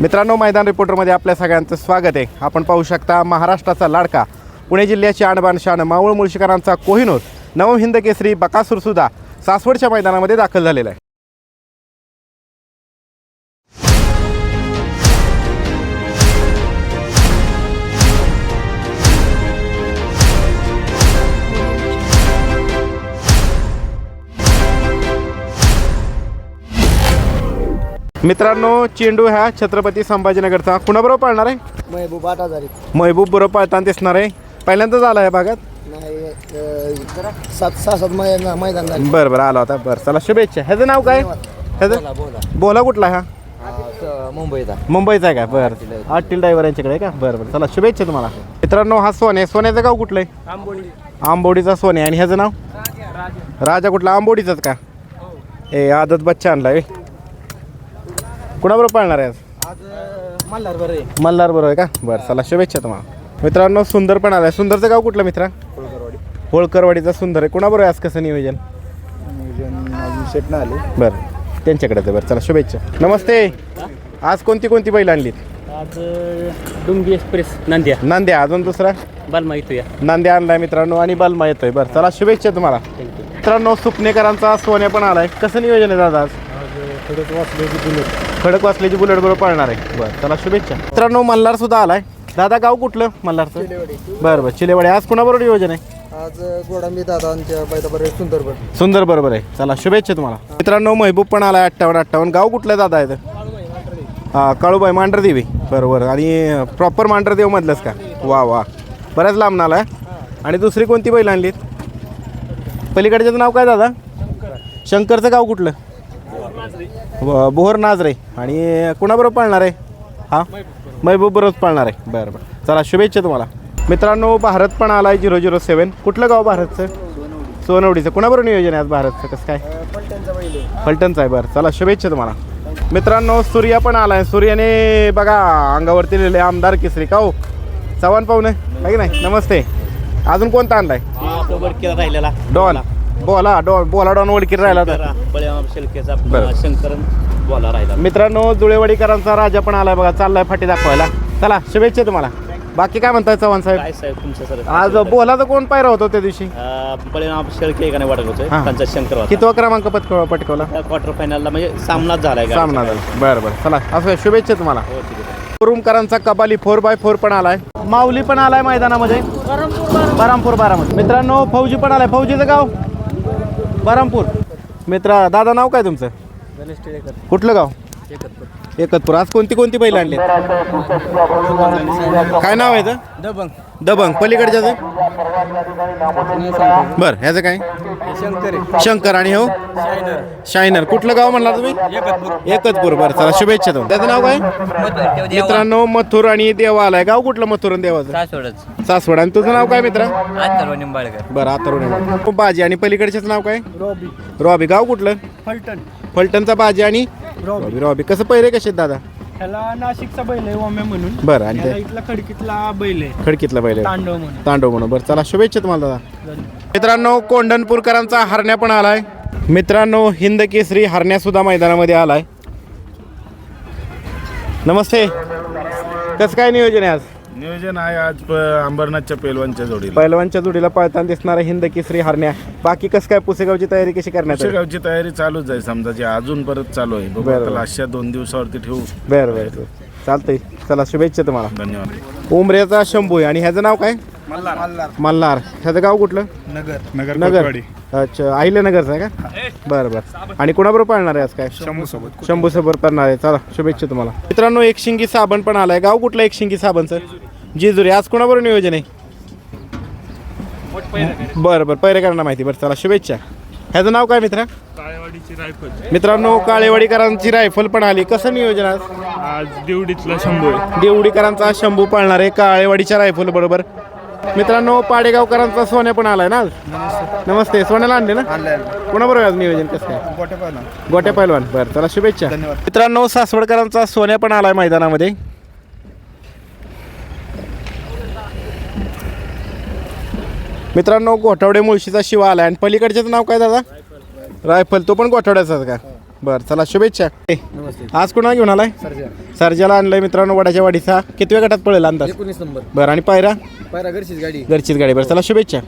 मित्रांनो मैदान रिपोर्टरमध्ये आपल्या सगळ्यांचं स्वागत आहे. आपण पाहू शकता महाराष्ट्राचा लाडका. पुणे जिल्ह्याची आणबान शान मावळ मुळशीकरांचा कोहिनूर. नवम हिंद केसरी बकासूर सुद्धा सासवडच्या मैदानामध्ये दाखल झालेला आहे. मित्रांनो चेंडू ह्या छत्रपती संभाजीनगरचा. कुणाबरोबर पाळणार आहे? महबूब आठ हजारी महबूब बरोबर पाळताना दिसणार आहे. पहिल्यांदाच आला आहे भागात? नाही अं, सात सहा सात मै- मैदान झाले. बरं बरं आला होता. बरं चला शुभेच्छा. ह्याचं नाव काय? ह्याचं? बोला बोला. कुठला हा? मुंबईचा. मुंबईचा आहे का? बरं. आटील ड्रायव्हर यांच्याकडे आहे का? बरं बरं. चला शुभेच्छा तुम्हाला. मित्रांनो हा सोने. सोन्याचं गाव कुठलं आहे? आंबोडीचा सोने. आणि ह्याचं नाव? राजा कुठला? आंबोडीचाच का? ए आदत बच्चा आणलाय. कुणाबरोबर पाळणार आहे आज? आज मल्हार बरं मल्हार बरोबर आहे का? बरं चला शुभेच्छा तुम्हाला. मित्रांनो सुंदर पण आलाय. सुंदरचं गाव कुठलं मित्रा? होळकरवाडीचा सुंदर आहे. कुणाबरोबर आहे आज कसं नियोजन? अजून शेट ना आले. बरं त्यांच्याकडे आहे. बरं. चला शुभेच्छा. नमस्ते. आज कोणती कोणती बैल आणलीत आज डुंगी एक्सप्रेस नांद्या. नांद्या. अजून दुसरा? बालमा येतो या नांद्या आणलाय मित्रांनो आणि बलमा येतोय. बरं चला शुभेच्छा तुम्हाला. मित्रांनो सुपनेकरांचा सोन्या पण आलाय. कसं नियोजन आहे दादा आज? थोडंच वाचले खडक वाचल्याची बुलेट बरोबर पाळणार आहे. बरं चला शुभेच्छा. मित्रांनो मल्हार सुद्धा आलाय. दादा गाव कुठलं मल्हारचं? बरं बरं चिलेवाडी. आज कुणाबरोबर नियोजन आहे? आज गोडांबी दादा सुंदर बरं सुंदर बरोबर आहे. चला शुभेच्छा तुम्हाला. मित्रांनो महबूब पण आलाय अठ्ठावन्न अठ्ठावन्न. गाव कुठलं दादा आहे हां काळूबाई मांढरदेवी. बरोबर. आणि प्रॉपर मांढरदेव मधलंच का? वा वा. बऱ्याच लांब आलाय. आणि दुसरी कोणती बैल आणलीत? पलीकडच्याचं नाव काय दादा? शंकरचं गाव कुठलं? बोहर नाजरे. आणि कुणाबरोबर पाळणार आहे? हा? महबूब बरोबर पाळणार आहे. बरं बरं. चला शुभेच्छा तुम्हाला. मित्रांनो भारत पण आलाय झिरो झिरो सेवन कुठलं गाव भारतचं? सोनवडीचं. कुणाबरोबर नियोजन आहे आज भारतचं? कसं काय? फलटणचं आहे. बरं चला शुभेच्छा तुम्हाला. मित्रांनो सूर्या पण आलाय. सूर्याने बघा अंगावरती लिहिले आमदार केसरी. का हो? चव्हाण पाहुणे आहे? की नाही? नमस्ते. अजून कोणता आणलाय? डॉन. बोला डॉन बोला डॉन ओळखीत राहिला होता बळीराम शेळकेचा बरं. शंकरन बोला राहिला. मित्रांनो जुळेवाडीकरांचा राजा पण आलाय बघा चाललाय फाटी दाखवायला. चला शुभेच्छा तुम्हाला. बाकी काय म्हणताय चव्हाण साहेब? काय साहेब तुमचं सर? आज बोलाचं कोण पायरा होतो त्या दिवशी? बळीराम शेळके का नाही वाटत होतं हां. त्यांचा शंकर होता. कितवा क्रमांक पटकव पटकवला? क्वार्टर फायनलला म्हणजे सामनाच झालाय गाडीचा. सामना झाला बरं बरं. चला असं शुभेच्छा तुम्हाला. हो ठीक आहे. रुमकरांचा कबाली फोर बाय फोर पण आलाय. माऊली पण आलाय मैदानामध्ये. बरामपूर बारामती. मित्रांनो फौजी पण आलाय. फौजीचं गाव? बरामपूर. मित्रा दादा नाव काय तुमचं? गणेश टिळेकर. कुठलं गाव? एकतपूर. आज कोणती कोणती बैल आणली? काय नाव आहे इथं? दबंग. दबंग पलीकडच्याचं बर ह्याचं काय? शंकर आणि हो? शायनर. शायनर कुठलं गाव म्हणला तुम्ही? एकतपूर. बरं चला शुभेच्छा तुम्हाला. त्याचं नाव काय? मित्रांनो मथुर आणि देवा आलाय गाव कुठलं मथुर आणि देवाचं? सासवड. आणि तुझं नाव काय मित्रा? निंबाळकर. बरं आता बाजी आणि पलीकडच्याच नाव काय? रॉबी. रॉबी. गाव कुठलं? फलटण. फलटणचा बाजी आणि? रॉबी. रॉबी कसं पहिरे कसे आहेत दादा? ह्याला नाशिकचा बैल आहे ओम्या म्हणून. बरं आणि ह्याला ते? इथला खडकीतला बैल आहे. खडकीतला बैल आहे. तांडव म्हणून. तांडव म्हणून. बरं चला शुभेच्छा तुम्हाला दादा. मित्रांनो कोंढणपूरकरांचा हरण्या पण आलाय. मित्रांनो हिंद केसरी हरण्या सुद्धा मैदानामध्ये आलाय. नमस्ते. कसं काय नियोजन आहे आज? नियोजन आहे आज प- अंबरनाथच्या पेलवानच्या जोडीला. पहिलवानच्या जोडीला पळताना दिसणारा हिंद केसरी हरण्या. बाकी कसं काय पुसेगावची तयारी कशी करण्यात आली? गावची तयारी चालूच आहे समजा जी अजून परत चालू आहे. बघू बरं, आता बरं. अशा दोन दिवसावरती ठेवू. बरं बरं बरं. चालतंय. चला शुभेच्छा तुम्हाला. धन्यवाद. उमऱ्याचा शंभू आहे. आणि ह्याचं नाव काय? मल्हार. ह्याचं गाव कुठलं? नगर. नगर अच्छा अहिल्यानगरचं आहे का? बरं बरं. आणि कोणाबरोबर पाळणार आहे आज काय? सोबत शंभू सोबत करणार आहे. चला शुभेच्छा तुम्हाला. मित्रांनो एक शिंगी साबण पण आलाय. गाव कुठलं एक शिंगी साबणचं? जेजुरी आज कोणाबरोबर नियोजन आहे? बरं बरं पहिरे करणार माहिती. बरं चला शुभेच्छा. ह्याचं नाव काय मित्रा? मित्रांनो काळेवाडीकरांची रायफल पण आली. कसं नियोजन आज? आज दिवडीतला शंभू देवडीकरांचा शंभू पाळणार आहे काळेवाडीच्या रायफल बरोबर. मित्रांनो पाडेगावकरांचा सोन्या पण आलाय ना आज? नमस्ते. सोन्याला आणले ना? कोणाबरोबर आज नियोजन कसं काय? गोट्या पैलवान. बरं चला शुभेच्छा. मित्रांनो सासवडकरांचा सोन्या पण आलाय मैदानामध्ये. मित्रांनो गोठवडे मुळशीचा शिवा आलाय. आणि पलीकडच्याचं नाव काय दादा? रायफल. तो पण गोठवड्याचाच का? बरं चला शुभेच्छा. ए, आज कुणा घेऊन आलाय? सरजा. सर्जाला आणलंय मित्रांनो वडाच्या वाडीचा किती वेळ गटात पळेल अंदाज? एकोणीस नंबर. बरं आणि पायरा? पायरा घरचीच गाडी. घरचीच गाडी. बरं चला शुभेच्छा.